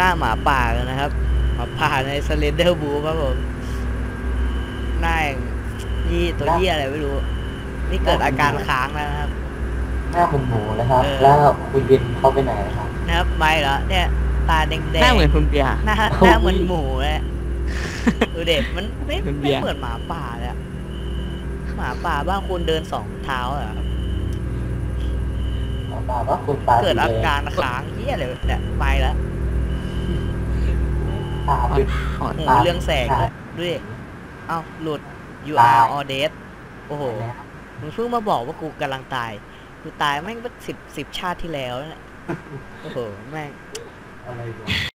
น้าหมาป่ากันนะครับหมาป่าในสเลนเดอร์บูครับผมหน้าอย่างยี่ตัวยี่อะไรไม่รู้ นี่เกิดอาการค้างแล้วนะครับ หน้าเหมือนหมูนะครับเออแล้วคุณวินเขาไปไหนครับ นะครับไม่เหรอเนี่ย ตาแดงๆหน้าเหมือนคุณเบียร์หน้าโอ้หยน้าเหมือนหมูเลยดูเด็กมันไม่เป็นเบีไม่ยร์เหมือนหมาป่าเลยอะหมาป่าบ้านคุณเดินสองเท้าอะครับห มอปลาว่าคุณตาเกิดอาสีแงการค้างเฮียอะไรเนี่ยไปแล้วตาปิดอ่อนโอ้โหตาเรื่องแสงด้วยดูดิเอ้าหลุด you ตาย are all dead โอ้โหมึงเพิ่งมาบอกว่ากูกำลังตาย กูตายแม่งเป็นสิบสิบชาติที่แล้วเนี่ยโอ้โห แม่ง อะไรอยู่